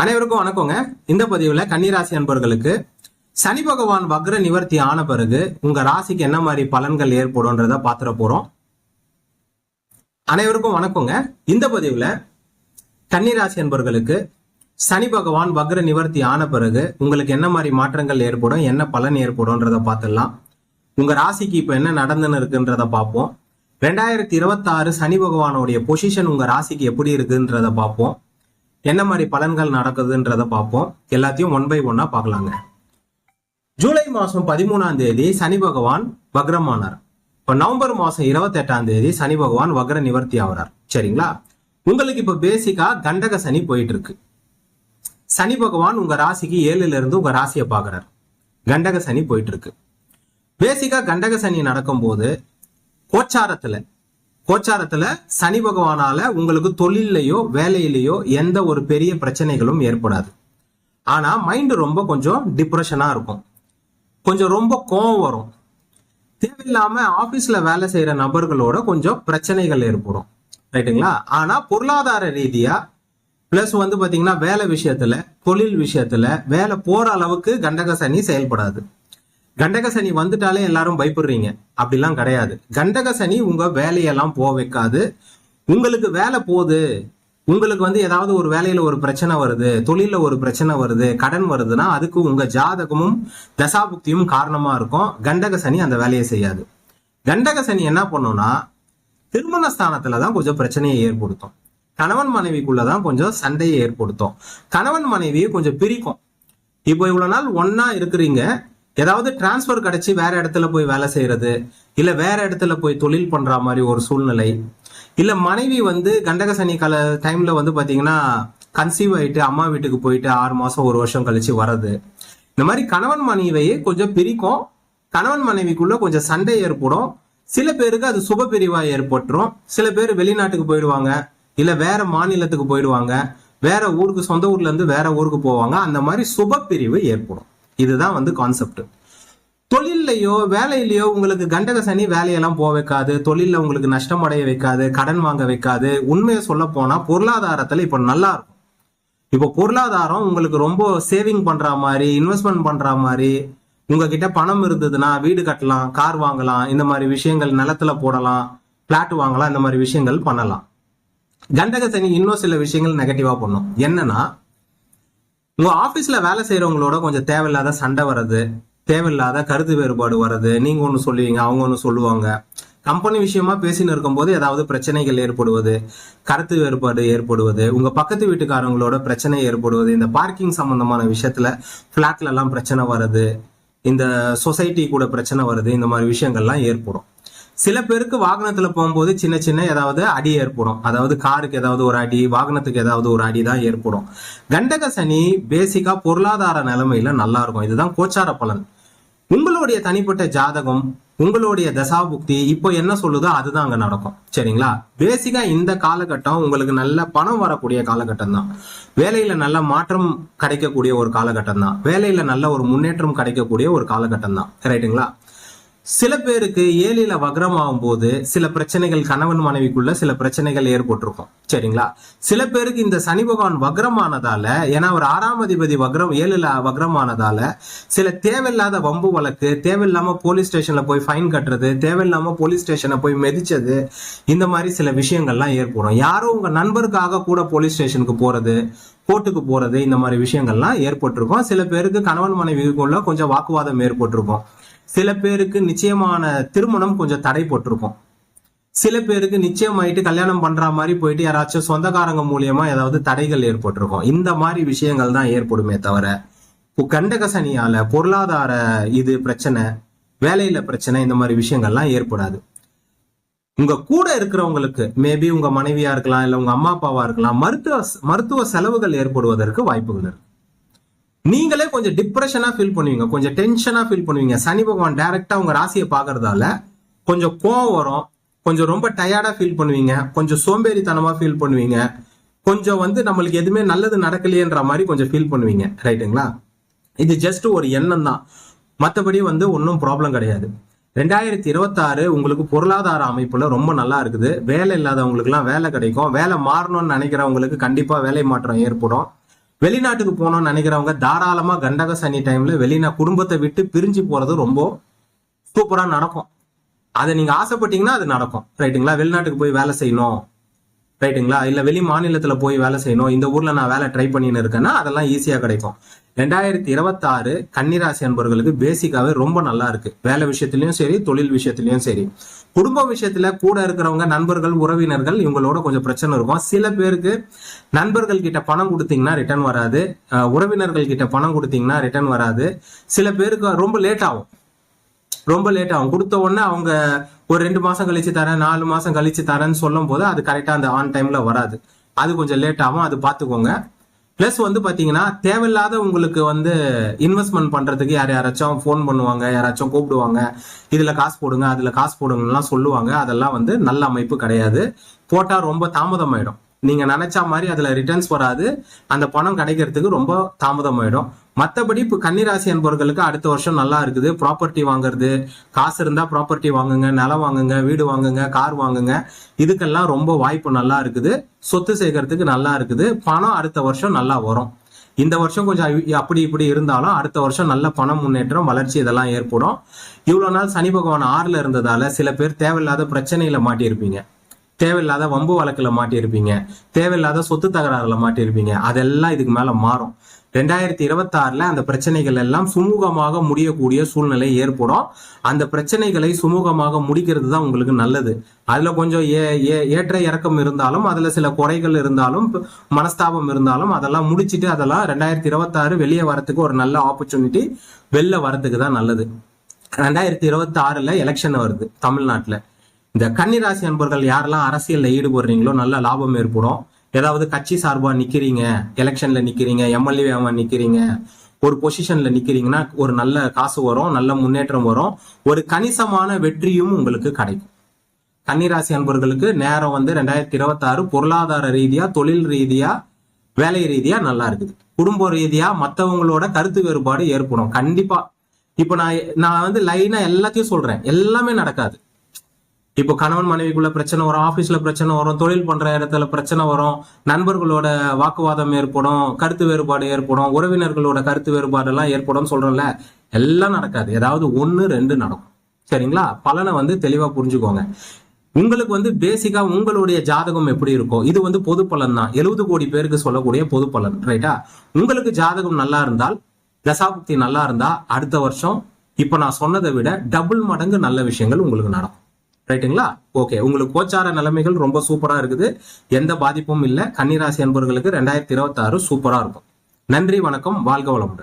அனைவருக்கும் வணக்கங்க. இந்த பதிவுல கன்னிராசி அன்பர்களுக்கு சனி பகவான் வக்ர நிவர்த்தி ஆன பிறகு உங்க ராசிக்கு என்ன மாதிரி பலன்கள் ஏற்படும்ன்றத பாத்துற போறோம். அனைவருக்கும் வணக்கங்க. இந்த பதிவுல கன்னிராசி அன்பர்களுக்கு சனி பகவான் வக்ர நிவர்த்தி ஆன பிறகு உங்களுக்கு என்ன மாதிரி மாற்றங்கள் ஏற்படும் என்ன பலன் ஏற்படும்ன்றத பார்த்துடலாம். உங்க ராசிக்கு இப்ப என்ன நடந்துன்னு இருக்குன்றத பார்ப்போம். ரெண்டாயிரத்தி இருபத்தாறு சனி பகவானுடைய பொசிஷன் உங்க ராசிக்கு எப்படி இருக்குன்றத பார்ப்போம். என்ன மாதிரி பலன்கள் நடக்குதுன்றதை பார்ப்போம். எல்லாத்தையும் ஒன் பை ஒன்னா பார்க்கலாங்க. ஜூலை மாசம் பதிமூணாம் தேதி சனி பகவான் வக்ரமானார். இப்ப நவம்பர் மாசம் இருபத்தி எட்டாம் தேதி சனி பகவான் வக்ர நிவர்த்தி ஆகிறார் சரிங்களா? உங்களுக்கு இப்போ பேசிக்கா கண்டக சனி போயிட்டு இருக்கு சனி பகவான் உங்க ராசிக்கு ஏழுல இருந்து உங்க ராசியை பாக்குறார் கண்டக சனி போயிட்டு இருக்கு பேசிக்கா கண்டக சனி நடக்கும்போது கோச்சாரத்துல கோச்சாரத்துல சனி பகவானால உங்களுக்கு தொழிலையோ வேலையிலேயோ எந்த ஒரு பெரிய பிரச்சனைகளும் ஏற்படாது. ஆனா மைண்டு ரொம்ப கொஞ்சம் டிப்ரெஷனா இருக்கும். கொஞ்சம் ரொம்ப கோவம் வரும். தேவையில்லாம ஆபீஸ்ல வேலை செய்யற நபர்களோட கொஞ்சம் பிரச்சனைகள் ஏற்படும். ரைட்டுங்களா? ஆனா பொருளாதார ரீதியா பிளஸ் வந்து பாத்தீங்கன்னா வேலை விஷயத்துல தொழில் விஷயத்துல வேலை போற அளவுக்கு கண்டக சனி செயல்படாது. கண்டக சனி வந்துட்டாலே எல்லாரும் பயப்படுறீங்க. அப்படிலாம் கிடையாது. கண்டக சனி உங்க வேலையெல்லாம் போக வைக்காது. உங்களுக்கு வேலை போகுது. உங்களுக்கு வந்து ஏதாவது ஒரு வேலையில ஒரு பிரச்சனை வருது தொழில ஒரு பிரச்சனை வருது கடன் வருதுன்னா அதுக்கு உங்க ஜாதகமும் தசாபுக்தியும் காரணமா இருக்கும். கண்டக சனி அந்த வேலையை செய்யாது. கண்டக சனி என்ன பண்ணும்னா திருமண ஸ்தானத்துல தான் கொஞ்சம் பிரச்சனையை ஏற்படுத்தும். கணவன் மனைவிக்குள்ளதான் கொஞ்சம் சண்டையை ஏற்படுத்தும். கணவன் மனைவியை கொஞ்சம் பிரிக்கும். இப்போ இவ்வளவு நாள் ஒன்னா இருக்கிறீங்க. ஏதாவது டிரான்ஸ்ஃபர் கிடைச்சி வேற இடத்துல போய் வேலை செய்யறது இல்ல வேற இடத்துல போய் தொழில் பண்ற மாதிரி ஒரு சூழ்நிலை இல்ல மனைவி வந்து கண்டக சனி கால டைம்ல வந்து பாத்தீங்கன்னா கன்சீவ் ஆயிட்டு அம்மா வீட்டுக்கு போயிட்டு ஆறு மாசம் ஒரு வருஷம் கழிச்சு வர்றது. இந்த மாதிரி கணவன் மனைவியை கொஞ்சம் பிரிக்கும். கணவன் மனைவிக்குள்ள கொஞ்சம் சண்டை ஏற்படும். சில பேருக்கு அது சுப பிரிவா ஏற்பட்டுரும். சில பேர் வெளிநாட்டுக்கு போயிடுவாங்க இல்ல வேற மாநிலத்துக்கு போயிடுவாங்க வேற ஊருக்கு சொந்த ஊர்ல இருந்து வேற ஊருக்கு போவாங்க. அந்த மாதிரி சுப பிரிவு ஏற்படும். இதுதான் வந்து கான்செப்ட் தொழில்லையோ வேலையிலையோ உங்களுக்கு கண்டக சனி வேலையெல்லாம் போக வைக்காது தொழிலில் உங்களுக்கு நஷ்டம் அடைய வைக்காது கடன் வாங்க வைக்காது. உண்மையை சொல்ல போனா பொருளாதாரத்துல இப்போ நல்லா இருக்கும். இப்போ பொருளாதாரம் உங்களுக்கு ரொம்ப சேவிங் பண்ற மாதிரி இன்வெஸ்ட்மெண்ட் பண்ற மாதிரி உங்ககிட்ட பணம் இருந்ததுன்னா வீடு கட்டலாம் கார் வாங்கலாம் இந்த மாதிரி விஷயங்கள் நிலத்துல போடலாம் பிளாட் வாங்கலாம் இந்த மாதிரி விஷயங்கள் பண்ணலாம். கண்டக சனி இன்னும் சில விஷயங்கள் நெகட்டிவா பண்ணும். என்னன்னா உங்க ஆபீஸ்ல வேலை செய்யறவங்களோட கொஞ்சம் தேவையில்லாத சண்டை வர்றது தேவையில்லாத கருத்து வேறுபாடு வர்றது நீங்க ஒன்று சொல்லுவீங்க அவங்க ஒன்று சொல்லுவாங்க. கம்பெனி விஷயமா பேசின்னு இருக்கும்போது ஏதாவது பிரச்சனைகள் ஏற்படுவது கருத்து வேறுபாடு ஏற்படுவது உங்க பக்கத்து வீட்டுக்காரங்களோட பிரச்சனை ஏற்படுவது இந்த பார்க்கிங் சம்பந்தமான விஷயத்துல பிளாட்ல எல்லாம் பிரச்சனை வர்றது இந்த சொசைட்டி கூட பிரச்சனை வருது இந்த மாதிரி விஷயங்கள்லாம் ஏற்படும். சில பேருக்கு வாகனத்துல போகும்போது சின்ன சின்ன ஏதாவது அடி ஏற்படும். அதாவது காருக்கு ஏதாவது ஒரு அடி வாகனத்துக்கு ஏதாவது ஒரு அடி தான் ஏற்படும். கண்டக சனி பேசிக்கா பொருளாதார நிலைமையில நல்லா இருக்கும். இதுதான் கோச்சார பலன். உங்களுடைய தனிப்பட்ட ஜாதகம் உங்களுடைய தசாபுக்தி இப்போ என்ன சொல்லுதோ அதுதான் அங்க நடக்கும். சரிங்களா? பேசிக்கா இந்த காலகட்டம் உங்களுக்கு நல்ல பணம் வரக்கூடிய காலகட்டம் தான். வேலையில நல்ல மாற்றம் கிடைக்கக்கூடிய ஒரு காலகட்டம் தான். வேலையில நல்ல ஒரு முன்னேற்றம் கிடைக்கக்கூடிய ஒரு காலகட்டம் தான். ரைட்டுங்களா சில பேருக்கு ஏழில வக்ரமாகும் போது சில பிரச்சனைகள் கணவன் மனைவிக்குள்ள சில பிரச்சனைகள் ஏற்பட்டிருக்கும். சரிங்களா? சில பேருக்கு இந்த சனி பகவான் வக்ரமானதால ஏன்னா ஒரு ஆறாம் அதிபதி வக்ரம் ஏழுல வக்ரமானதால சில தேவையில்லாத வம்பு வழக்கு தேவையில்லாம போலீஸ் ஸ்டேஷன்ல போய் ஃபைன் கட்டுறது தேவையில்லாம போலீஸ் ஸ்டேஷனை போய் மெதிச்சது இந்த மாதிரி சில விஷயங்கள்லாம் ஏற்படும். யாரோ உங்க நண்பருக்காக கூட போலீஸ் ஸ்டேஷனுக்கு போறது கோர்ட்டுக்கு போறது இந்த மாதிரி விஷயங்கள்லாம் ஏற்பட்டிருக்கும். சில பேருக்கு கணவன் மனைவிக்குள்ள கொஞ்சம் வாக்குவாதம் ஏற்பட்டிருக்கும். சில பேருக்கு நிச்சயமான திருமணம் கொஞ்சம் தடைப்பட்டிருக்கும். சில பேருக்கு நிச்சயமாயிட்டு கல்யாணம் பண்ற மாதிரி போயிட்டு யாராச்சும் சொந்தக்காரங்க மூலியமா ஏதாவது தடைகள் ஏற்பட்டிருக்கும். இந்த மாதிரி விஷயங்கள் தான் ஏற்படுமே தவிர இப்போ கண்டக சனியால பொருளாதார இது பிரச்சனை வேலையில பிரச்சனை இந்த மாதிரி விஷயங்கள்லாம் ஏற்படாது. உங்க கூட இருக்கிறவங்களுக்கு மேபி உங்க மனைவியா இருக்கலாம் இல்ல உங்க அம்மா அப்பாவா இருக்கலாம் மருத்துவ மருத்துவ செலவுகள் ஏற்படுவதற்கு வாய்ப்புகள் இருக்கு. நீங்களே கொஞ்சம் டிப்ரெஷனா ஃபீல் பண்ணுவீங்க கொஞ்சம் டென்ஷனா ஃபீல் பண்ணுவீங்க. சனி பகவான் டைரக்டா உங்க ராசியை பாக்குறதால கொஞ்சம் கோவம் வரும் கொஞ்சம் ரொம்ப டயர்டா ஃபீல் பண்ணுவீங்க கொஞ்சம் சோம்பேறித்தனமா ஃபீல் பண்ணுவீங்க கொஞ்சம் வந்து நம்மளுக்கு எதுவுமே நல்லது நடக்கலையேன்ற மாதிரி கொஞ்சம் ஃபீல் பண்ணுவீங்க ரைட்டுங்களா இது ஜஸ்ட் ஒரு எண்ணம் தான். மற்றபடி வந்து ஒன்றும் ப்ராப்ளம் கிடையாது. ரெண்டாயிரத்தி இருபத்தாறு உங்களுக்கு பொருளாதார அமைப்புல ரொம்ப நல்லா இருக்குது. வேலை இல்லாதவங்களுக்குலாம் வேலை கிடைக்கும். வேலை மாறணும்னு நினைக்கிறவங்களுக்கு கண்டிப்பா வேலை மாற்றம் ஏற்படும். வெளிநாட்டுக்கு போகணும்னு நினைக்கிறவங்க தாராளமா கண்டக சனி டைம்ல வெளிநா குடும்பத்தை விட்டு பிரிஞ்சு போறது ரொம்ப சூப்பரா நடக்கும். அதை நீங்க ஆசைப்பட்டீங்கன்னா அது நடக்கும். ரைட்டுங்களா? வெளிநாட்டுக்கு போய் வேலை செய்யணும். ரைட்டுங்களா? இல்ல வெளி மாநிலத்துல போய் வேலை செய்யணும். இந்த ஊர்ல நான் வேலை ட்ரை பண்ணின்னு இருக்கேன்னா அதெல்லாம் ஈஸியா கிடைக்கும். ரெண்டாயிரத்தி இருபத்தி ஆறு கன்னிராசி அன்பர்களுக்கு பேசிக்காவே ரொம்ப நல்லா இருக்கு. வேலை விஷயத்திலயும் சரி தொழில் விஷயத்திலயும் சரி. குடும்ப விஷயத்துல கூட இருக்கிறவங்க நண்பர்கள் உறவினர்கள் இவங்களோட கொஞ்சம் பிரச்சனை இருக்கும். சில பேருக்கு நண்பர்கள் கிட்ட பணம் கொடுத்தீங்கன்னா ரிட்டர்ன் வராது. உறவினர்கள் கிட்ட பணம் கொடுத்தீங்கன்னா ரிட்டர்ன் வராது. சில பேருக்கு ரொம்ப லேட் ஆகும். ரொம்ப லேட் ஆகும். கொடுத்த உடனே அவங்க ஒரு ரெண்டு மாசம் கழிச்சு தரேன் நாலு மாசம் கழிச்சு தரேன்னு சொல்லும் போது அது கரெக்டா அந்த ஆன் டைம்ல வராது. அது கொஞ்சம் லேட் ஆகும். அது பாத்துக்கோங்க பிளஸ் வந்து பாத்தீங்கன்னா தேவையில்லாத உங்களுக்கு வந்து இன்வெஸ்ட்மெண்ட் பண்றதுக்கு யார் யாராச்சும் ஃபோன் பண்ணுவாங்க யாராச்சும் கூப்பிடுவாங்க இதுல காசு போடுங்க அதுல காசு போடுங்கலாம் சொல்லுவாங்க. அதெல்லாம் வந்து நல்ல அமைப்பு கிடையாது. போட்டா ரொம்ப தாமதமாயிடும். நீங்க நினச்சா மாதிரி அதுல ரிட்டர்ன்ஸ் வராது. அந்த பணம் கிடைக்கிறதுக்கு ரொம்ப தாமதமாயிடும். மற்றபடி இப்போ கன்னிராசி என்பவர்களுக்கு அடுத்த வருஷம் நல்லா இருக்குது. ப்ராப்பர்ட்டி வாங்குறது காசு இருந்தால் ப்ராப்பர்ட்டி வாங்குங்க நிலம் வாங்குங்க வீடு வாங்குங்க கார் வாங்குங்க. இதுக்கெல்லாம் ரொம்ப வாய்ப்பு நல்லா இருக்குது. சொத்து சேர்க்கறதுக்கு நல்லா இருக்குது. பணம் அடுத்த வருஷம் நல்லா வரும். இந்த வருஷம் கொஞ்சம் அப்படி இப்படி இருந்தாலும் அடுத்த வருஷம் நல்ல பணம் முன்னேற்றம் வளர்ச்சி இதெல்லாம் ஏற்படும். இவ்வளோ நாள் சனி பகவான் ஆறில் இருந்ததால சில பேர் தேவையில்லாத பிரச்சனையில் மாட்டியிருப்பீங்க. தேவையில்லாத வம்பு வழக்கில் மாட்டியிருப்பீங்க. தேவையில்லாத சொத்து தகராறுல மாட்டியிருப்பீங்க. அதெல்லாம் இதுக்கு மேலே மாறும். ரெண்டாயிரத்தி இருபத்தி ஆறுல அந்த பிரச்சனைகள் எல்லாம் சுமூகமாக முடியக்கூடிய சூழ்நிலை ஏற்படும். அந்த பிரச்சனைகளை சுமூகமாக முடிக்கிறது தான் உங்களுக்கு நல்லது. அதுல கொஞ்சம் ஏ- ஏ- ஏற்ற இறக்கம் இருந்தாலும் அதுல சில குறைகள் இருந்தாலும் மனஸ்தாபம் இருந்தாலும் அதெல்லாம் முடிச்சிட்டு அதெல்லாம் ரெண்டாயிரத்தி இருபத்தி ஆறு வெளியே வரத்துக்கு ஒரு நல்ல ஆப்பர்ச்சுனிட்டி வெளில வரத்துக்கு தான் நல்லது. ரெண்டாயிரத்தி இருபத்தி ஆறுல எலெக்ஷன் வருது தமிழ்நாட்டுல. இந்த கன்னிராசி அன்பர்கள் யாரெல்லாம் அரசியல்ல ஈடுபடுறீங்களோ நல்ல லாபம் ஏற்படும். ஏதாவது கட்சி சார்பா நிக்கிறீங்க எலெக்ஷன்ல நிக்கிறீங்க எம்எல்ஏ நிக்கிறீங்க ஒரு பொசிஷன்ல நிக்கிறீங்கன்னா ஒரு நல்ல காசு வரும் நல்ல முன்னேற்றம் வரும். ஒரு கணிசமான வெற்றியும் உங்களுக்கு கிடைக்கும். கன்னிராசி அன்பர்களுக்கு நேரம் வந்து ரெண்டாயிரத்தி இருபத்தி ஆறு பொருளாதார ரீதியா தொழில் ரீதியா வேலை ரீதியா நல்லா இருக்குது. குடும்ப ரீதியா மற்றவங்களோட கருத்து வேறுபாடு ஏற்படும். கண்டிப்பா. இப்போ நான் நான் வந்து லைனா எல்லாத்தையும் சொல்றேன். எல்லாமே நடக்காது. இப்போ கணவன் மனைவிக்குள்ள பிரச்சனை வரும் ஆபீஸ்ல பிரச்சனை வரும் தொழில் பண்ற இடத்துல பிரச்சனை வரும் நண்பர்களோட வாக்குவாதம் ஏற்படும் கருத்து வேறுபாடு ஏற்படும் உறவினர்களோட கருத்து வேறுபாடு எல்லாம் ஏற்படும் சொல்றேன்ல எல்லாம் நடக்காது. ஏதாவது ஒன்னு ரெண்டு நடக்கும். சரிங்களா? பலனை வந்து தெளிவா புரிஞ்சுக்கோங்க. உங்களுக்கு வந்து பேசிக்கா உங்களுடைய ஜாதகம் எப்படி இருக்கும் இது வந்து பொது பலன் தான். எழுபது கோடி பேருக்கு சொல்லக்கூடிய பொது பலன் ரைட்டா உங்களுக்கு ஜாதகம் நல்லா இருந்தால் தசாபுக்தி நல்லா இருந்தா அடுத்த வருஷம் இப்ப நான் சொன்னதை விட டபுள் மடங்கு நல்ல விஷயங்கள் உங்களுக்கு நடக்கும். ரைட்டுங்களா ஓகே உங்களுக்கு கோச்சார நிலைமைகள் ரொம்ப சூப்பரா இருக்குது. எந்த பாதிப்பும் இல்லை. கன்னிராசி அன்பர்களுக்கு ரெண்டாயிரத்தி இருபத்தி ஆறு சூப்பரா இருக்கும். நன்றி வணக்கம். வாழ்க வளமுடன்.